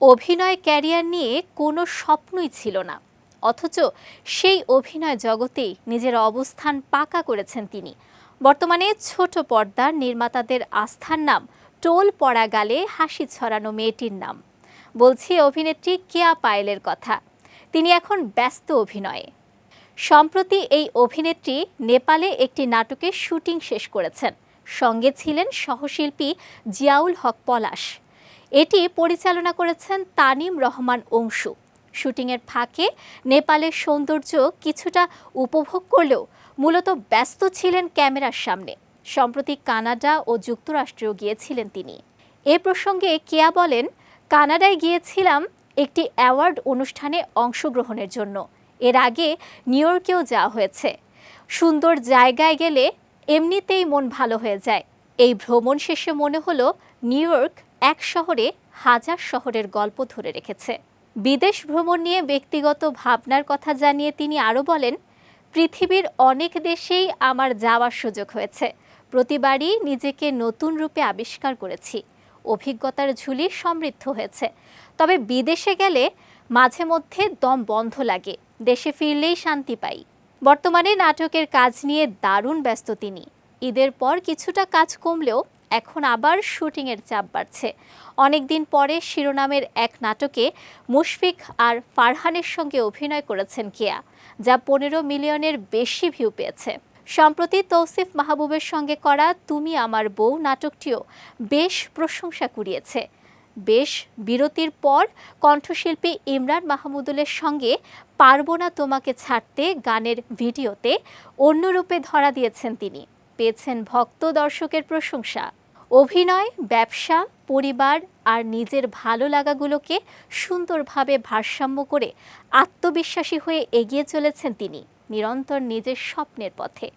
অভিনয় ক্যারিয়ার নিয়ে কোনো স্বপ্নই ছিল না। অথচ সেই অভিনয় জগতেই নিজের অবস্থান পাকা করেছেন তিনি। বর্তমানে ছোট পর্দার নির্মাতাদের আস্থার নাম টোল পড়া গালে হাসি ছড়ানো মেয়েটির নাম। বলছি অভিনেত্রী কেয়া পায়েলের কথা। তিনি এখন ব্যস্ত অভিনয়ে। সম্প্রতি এই অভিনেত্রী নেপালে একটি নাটকের শুটিং শেষ করেছেন। সঙ্গে ছিলেন সহশিল্পী জিয়াউল হক পলাশ। এটি পরিচালনা করেছেন তানিম রহমান অংশু। শুটিংয়ের ফাঁকে নেপালের সৌন্দর্য কিছুটা উপভোগ করলেও মূলত ব্যস্ত ছিলেন ক্যামেরার সামনে। সম্প্রতি কানাডা ও যুক্তরাষ্ট্রেও গিয়েছিলেন তিনি। এ প্রসঙ্গে কেয়া বলেন, কানাডায় গিয়েছিলাম একটি অ্যাওয়ার্ড অনুষ্ঠানে অংশগ্রহণের জন্য। এর আগে নিউ ইয়র্কেও যাওয়া হয়েছে। সুন্দর জায়গায় গেলে এমনিতেই মন ভালো হয়ে যায়। এই ভ্রমণ শেষে মনে হলো নিউ ইয়র্ক এক শহরে হাজার শহরের গল্প ধরে রেখেছে। বিদেশ ভ্রমণ নিয়ে ব্যক্তিগত ভাবনার কথা জানিয়ে তিনি আরও বলেন, পৃথিবীর অনেক দেশেই আমার যাওয়ার সুযোগ হয়েছে। প্রতিবারই নিজেকে নতুন রূপে আবিষ্কার করেছি। অভিজ্ঞতার ঝুলি সমৃদ্ধ হয়েছে। তবে বিদেশে গেলে মাঝে মধ্যে দম বন্ধ লাগে। দেশে ফিরলেই শান্তি পাই। বর্তমানে নাটকের কাজ নিয়ে দারুণ ব্যস্ত তিনি। ঈদের পর কিছুটা কাজ কমলেও এখন আবার শুটিংয়ের চাপ বাড়ছে। অনেকদিন পরে শিরোনামের এক নাটকে মুশফিক আর ফারহানের সঙ্গে অভিনয় করেছেন কেয়া, যা পনেরো মিলিয়নের বেশি ভিউ পেয়েছে। সম্প্রতি তৌসিফ মাহবুবের সঙ্গে করা তুমি আমার বউ নাটকটিও বেশ প্রশংসা কুড়িয়েছে। বেশ বিরতির পর কণ্ঠশিল্পী ইমরান মাহমুদুলের সঙ্গে পারব না তোমাকে ছাড়তে গানের ভিডিওতে অন্যরূপে ধরা দিয়েছেন তিনি। পেয়েছেন ভক্ত দর্শকের প্রশংসা। অভিনয়, ব্যবসা, পরিবার আর নিজের ভালো লাগাগুলোকে সুন্দরভাবে ভারসাম্য করে আত্মবিশ্বাসী হয়ে এগিয়ে চলেছেন তিনি। নিরন্তর নিজের স্বপ্নের পথে।